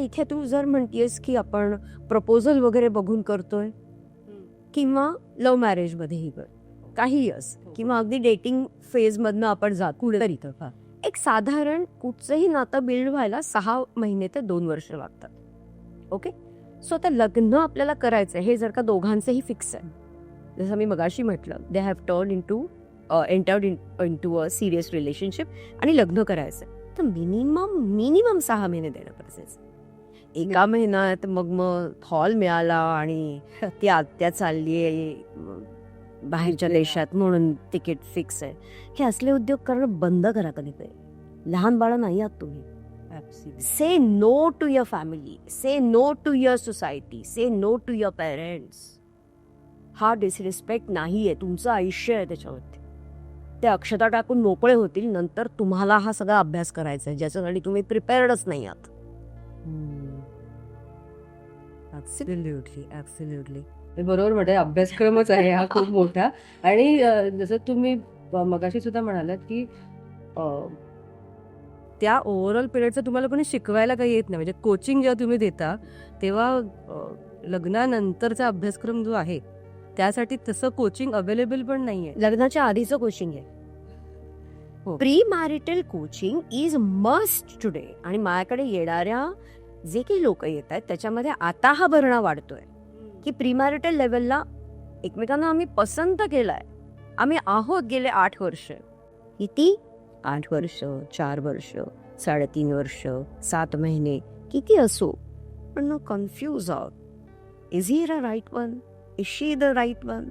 इथे तू जर म्हणतेस की आपण प्रपोजल वगैरे बघून करतोय किंवा लव्ह मॅरेज मध्येही कर काहीही अस किंवा अगदी डेटिंग फेज मधनं आपण जात कुठेतरी तर एक साधारण कुठचंही नातं बिल्ड व्हायला सहा महिने ते दोन वर्ष लागतात. ओके सो आता लग्न आपल्याला करायचं हे जर का दोघांचंही फिक्स आहे. जसं मी मगाशी म्हटलं they have turn into entered into a serious relationship आणि लग्न करायचं तर मिनिमम मिनिमम सहा महिने देणं गरजेचं. एका महिन्यात मग मग हॉल मिळाला आणि ती आत्या चालली आहे बाहेरच्या देशात म्हणून तिकीट फिक्स आहे. हे असले उद्योग करणं बंद करा कधीतरी लहान बाळं नाही आहात तुम्ही. Say no to your family say no to your society say no to your parents हा डिसरिस्पेक्ट नाही आहे. तुमचं आयुष्य आहे त्याच्यावरती. ते अक्षता टाकून मोकळे होतील. नंतर तुम्हाला हा सगळा अभ्यास करायचा आहे. ज्याच्यासाठी तुम्ही प्रिपेअर्डच नाही आहात. ऍब्सल्युटली ऍब्सल्युटली बरोबर म्हणजे अभ्यासक्रमच आहे हा खूप मोठा. आणि जसं तुम्ही मगाशी सुद्धा म्हणालात की त्या ओव्हरऑल पिरियडचं तुम्हाला कोणी शिकवायला काही येत नाही. म्हणजे कोचिंग जेव्हा तुम्ही देता तेव्हा लग्नानंतरचा अभ्यासक्रम जो आहे त्यासाठी तसं कोचिंग अवेलेबल पण नाहीये. लग्नाच्या आधीचं कोचिंग आहे. Pre marital coaching is must today आणि माझ्याकडे येणाऱ्या जे काही लोक येत आहेत त्याच्यामध्ये आता हा भरणा वाढतोय. की प्रीमॅरिटल लेवलला एकमेकांना आम्ही पसंत केलाय. आम्ही आहोत गेले आठ वर्ष. किती? आठ वर्ष चार वर्ष साडेतीन वर्ष सात महिने. किती असो. पण कन्फ्यूज आहोत. Is he the right one is she the right one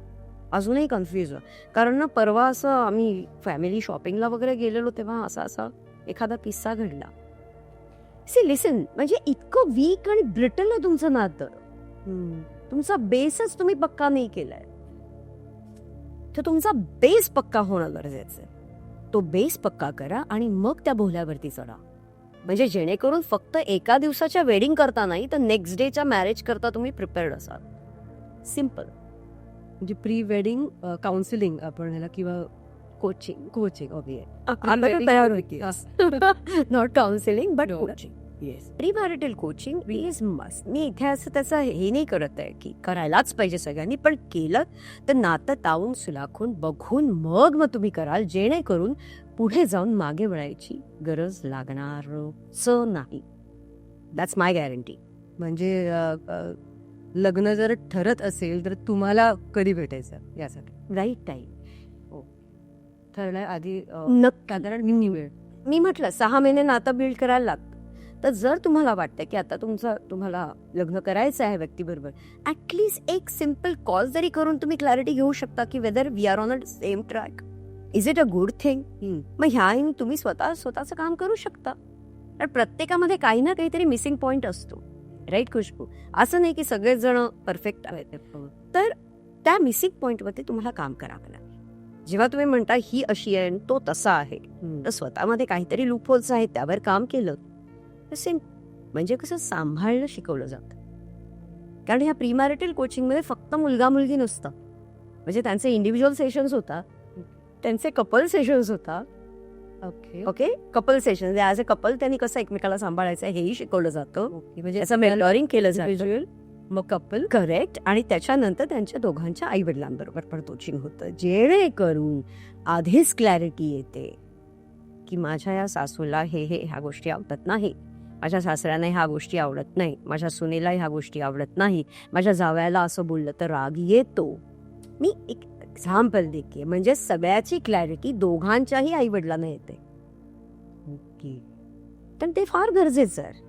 अजूनही कन्फ्यूज कारण ना परवा असं आम्ही फॅमिली शॉपिंगला वगैरे गेलेलो तेव्हा असा असा एखादा किस्सा घडला. सी लिसन म्हणजे इतकं वीक आणि ब्रिटल आहे तुमचं नातं. तुमचा बेसच तुम्ही पक्का नाही केलाय. तर तुमचा बेस पक्का होणं गरजेचं आहे. तो बेस पक्का करा आणि मग त्या भोल्यावरती चढा. म्हणजे जेणेकरून फक्त एका दिवसाच्या वेडिंग करता नाही तर नेक्स्ट डेच्या मॅरेज करता तुम्ही प्रिपेअर्ड असाल. सिंपल म्हणजे प्री वेडिंग काउन्सिलिंग आपण ह्याला किंवा कोचिंग कोचिंग ओके आम्ही तयार होती not counselling but. Coaching pre marital coaching is must मी इथे असं त्याचं हे नाही करत आहे की करायलाच पाहिजे सगळ्यांनी पण केलं तर नातं तावून सुलाखून बघून मग मग तुम्ही कराल जेणेकरून पुढे जाऊन मागे वळायची गरज लागणारच नाही. दॅट्स माय गॅरंटी म्हणजे लग्न जर ठरत असेल तर तुम्हाला कधी भेटायचं यासाठी? राईट टाईम ठरलाय आधी साधारण किती वेळ. मी म्हटलं सहा महिने नातं बिल्ड करायला लागतं. तर जर तुम्हाला वाटतं की आता तुमचं तुम्हाला लग्न करायचं आहे व्यक्तीबरोबर ऍटलिस्ट एक सिंपल कॉल जरी करून तुम्ही क्लॅरिटी घेऊ शकता की whether we are on a same track is it a good thing. मग ह्या तुम्ही स्वतः स्वतःचं काम करू शकता. कारण प्रत्येकामध्ये काही ना काहीतरी मिसिंग पॉइंट असतो. राईट खुशबू? असं नाही की सगळेच जण परफेक्ट आहेत. तर त्या मिसिंग पॉइंटवरती तुम्हाला काम करावं लागेल जेव्हा तुम्ही म्हणता ही अशी आहे आणि तो तसा आहे तर स्वतःमध्ये काहीतरी लूप होल्स आहेत त्यावर काम केलं. सेम म्हणजे कसं सांभाळणं शिकवलं जातं. कारण ह्या प्रीमॅरिटल कोचिंगमध्ये फक्त मुलगा मुलगी नसतं. म्हणजे त्यांचे इंडिव्हिज्युअल सेशन्स होतात त्यांचे कपल सेशन्स होता. Okay okay couple session as a couple त्यांनी कसं एकमेकाला सांभाळायचं हेही शिकवलं जातं. म्हणजे त्याचं मेंटॉरिंग केलं जातं. मग कपल करेक्ट आणि त्याच्यानंतर त्यांच्या दोघांच्या आई वडिलांबरोबर पण कोचिंग होतं. जेणेकरून आधीच क्लॅरिटी येते की माझ्या या सासूला हे हे ह्या गोष्टी आवडत नाही. माझ्या सासऱ्याने ह्या गोष्टी आवडत नाही. माझ्या सुनेला ह्या गोष्टी आवडत नाही. माझ्या जावयाला असं बोललं तर राग येतो. मी एक एक्झाम्पल देते. म्हणजे सगळ्याची क्लॅरिटी दोघांच्याही आई वडिलांना येते. ओके. तर ते फार गरजेचं आहे.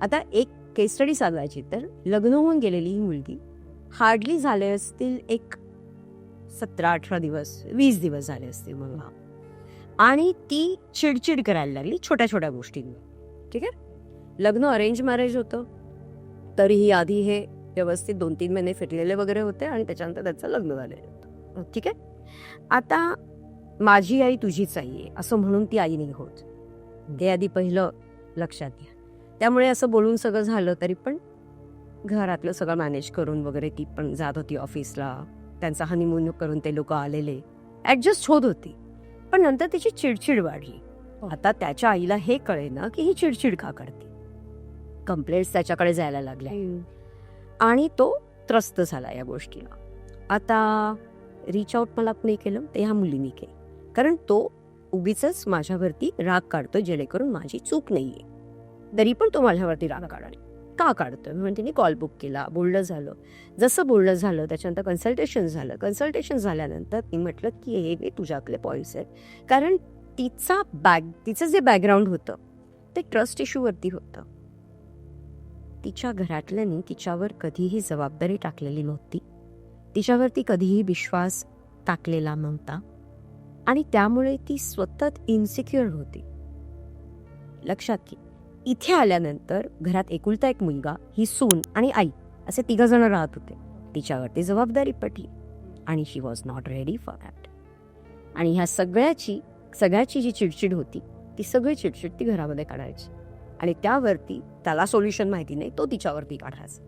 आता एक केस स्टडी सांगायची तर लग्न होऊन गेलेली ही मुलगी हार्डली झाले असतील एक सतरा अठरा दिवस वीस दिवस झाले असतील मला आणि ती चिडचिड करायला लागली छोट्या छोट्या गोष्टींवर ठीक आहे? लग्न अरेंज मॅरेज होतं. तरीही आधी हे व्यवस्थित दोन तीन महिने फिरलेले वगैरे होते आणि त्याच्यानंतर त्याचं लग्न झालेलं होतं. ठीक आहे? आता माझी आई तुझीच आई आहे असं म्हणून ती आई नाही होत. ते आधी पहिलं लक्षात घ्या. त्यामुळे असं बोलून सगळं झालं तरी पण घरातलं सगळं मॅनेज करून वगैरे ती पण जात होती ऑफिसला. त्यांचा हनीमून करून ते लोक आलेले. ऍडजस्ट होत होती. पण नंतर तिची चिडचिड वाढली. आता त्याच्या आईला हे कळे ना की ही चिडचिड का करते. कंप्लेंट्स त्याच्याकडे जायला लागल्या. आणि तो त्रस्त झाला या गोष्टीला. आता रिच आउट मला कुणी केलं? ते ह्या मुलीने केलं. कारण तो उगीच माझ्यावरती राग काढतोय जेणेकरून माझी चूक नाहीये. तरी पण तो माझ्यावरती राग काढाय का काढतोय? म्हणून तिने कॉल बुक केला. बोलणं झालं. जसं बोलणं झालं त्याच्यानंतर कन्सल्टेशन झालं. कन्सल्टेशन झाल्यानंतर ती म्हटलं की हे मी तुझ्याकडे पॉईंट्स आहेत. कारण तिचा बॅग तिचं जे बॅकग्राऊंड होतं ते ट्रस्ट इश्यूवरती होतं. तिच्या घरातल्यानी तिच्यावर कधीही जबाबदारी टाकलेली नव्हती. तिच्यावरती कधीही विश्वास टाकलेला नव्हता. आणि त्यामुळे ती स्वतः इन्सिक्युअर होती. लक्षात घे. इथे आल्यानंतर घरात एकुलता एक मुलगा ही सून आणि आई असे तिघ जण राहत होते. तिच्यावरती जबाबदारी पडली आणि she was not ready for that आणि ह्या सगळ्याची सगळ्याची जी चिडचिड होती ती सगळी चिडचिड ती घरामध्ये काढायची. आणि त्यावरती त्याला सोल्युशन माहिती नाही तो तिच्यावरती काढायचा.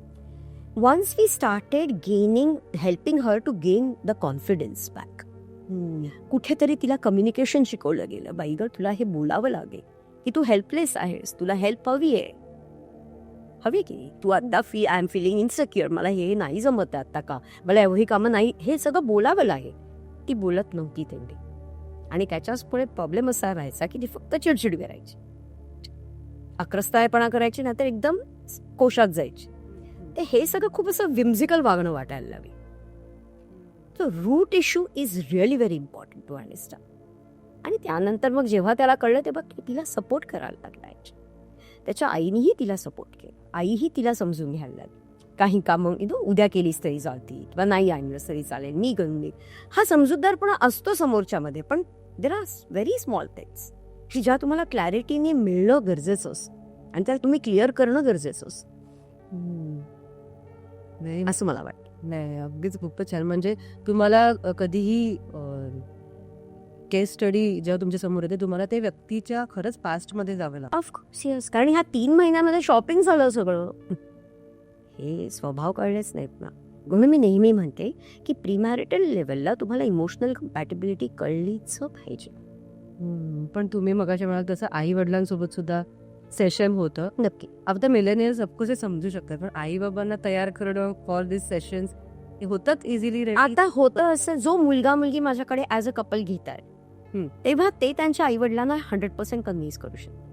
Once we started gaining helping her to gain the confidence back कुठेतरी तिला कम्युनिकेशन शिकवलं गेलं बाई ग तुला हे बोलावं लागेल. की तू हेल्पलेस आहेस तुला हेल्प हवी आहे. हवी की? नाही? तू आता फी आय एम फिलिंग इनसिक्युअर मला हे नाही जमत आहे आत्ता का? मला एवढी कामं नाही. हे सगळं बोलावं लागेल. ती बोलत नव्हती तेवढी. आणि त्याच्याच पुढे प्रॉब्लेम असा व्हायचा की ती फक्त चिडचिड करायची. अक्रस्तायपणा करायची नाहीतर तर एकदम कोशात जायची. ते हे सगळं खूप असं विम्झिकल वागणं वाटायला लागेल. Root issue is really very important to understand आणि त्यानंतर मग जेव्हा त्याला कळलं तेव्हा की तिला सपोर्ट करायला लागला याची. त्याच्या आईनेही तिला सपोर्ट केला. आईही तिला समजून घ्यायला लागली. काही कामं उद्या केलीस तरी चालती किंवा नाही आणलंस तरी चालेल मी करून देईन. हा समजूतदारपणा असतो समोरच्यामध्ये पण there are very small things की ज्या तुम्हाला क्लॅरिटीने मिळणं गरजेचं असतं. आणि त्याला तुम्ही क्लिअर करणं गरजेचं असतं. नाही असं मला वाटतं. नाही अगदीच खूपच छान. म्हणजे तुम्हाला कधीही केस स्टडी जेव्हा तुमच्यासमोर येते तुम्हाला ते व्यक्तीच्या खरंच पास्टमध्ये जावं लागतं. ऑफकोर्स कारण ह्या तीन महिन्यामध्ये शॉपिंग झालं सगळं. हे स्वभाव कळलेच नाहीत ना. म्हणून मी नेहमी म्हणते की प्रीमॅरिटल लेवलला तुम्हाला इमोशनल कम्पॅटेबिलिटी कळलीच पाहिजे. पण तुम्ही मगाच्या वेळात तसं आई वडिलांसोबत सुद्धा सेशन होतं. नक्की. आता मिलेनियल्स ऑफकोर्स हे समजू शकतात पण आई बाबांना तयार करणं फॉर दिस सेशन्स हे होतात इझिली आता होतं असं जो मुलगा मुलगी माझ्याकडे ॲज अ कपल घेत आहे. तेव्हा ते त्यांच्या आई वडिलांना हंड्रेड पर्सेंट कन्व्हिन्स करू शकतात.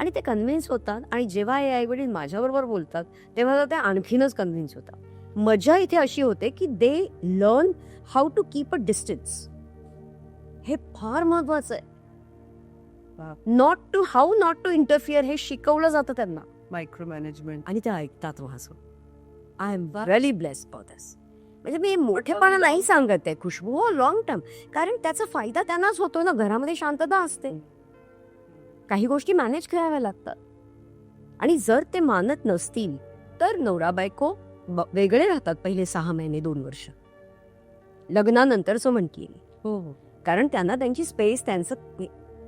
आणि ते कन्व्हिन्स होतात आणि जेव्हा हे आई वडील माझ्याबरोबर बोलतात तेव्हा ते आणखीनच कन्व्हिन्स होतात. मजा इथे अशी होते की they learn how to keep a distance हे फार महत्वाचं आहे. Not to how not to interfere हे शिकवलं जातं त्यांना. मायक्रो मॅनेजमेंट आणि ते ऐकतात माझं I am really blessed for this म्हणजे मी मोठेपणा नाही सांगत आहे. खुशबू हो लॉंग टर्म कारण त्याचा फायदा त्यांनाच होतो ना. घरामध्ये शांतता असते. काही गोष्टी मॅनेज कराव्या लागतात. आणि जर ते मानत नसतील तर नवरा बायको वेगळे राहतात पहिले सहा महिने दोन वर्ष. लग्नानंतरचं म्हणतीये मी हो हो. कारण त्यांना त्यांची स्पेस त्यांचं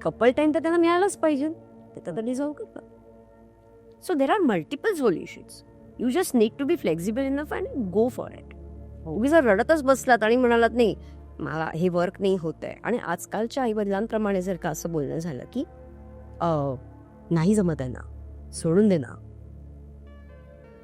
कपल टाइम तर त्यांना मिळालंच पाहिजे. ते तर डिझर्व करतात so there are multiple solutions you just need to be flexible enough and go for it उगी जर रडतच बसलात आणि म्हणालात नाही मला हे वर्क नाही होत आहे आणि आजकालच्या आई वडिलांप्रमाणे जर का असं बोलणं झालं की नाही जमत आहे ना सोडून दे ना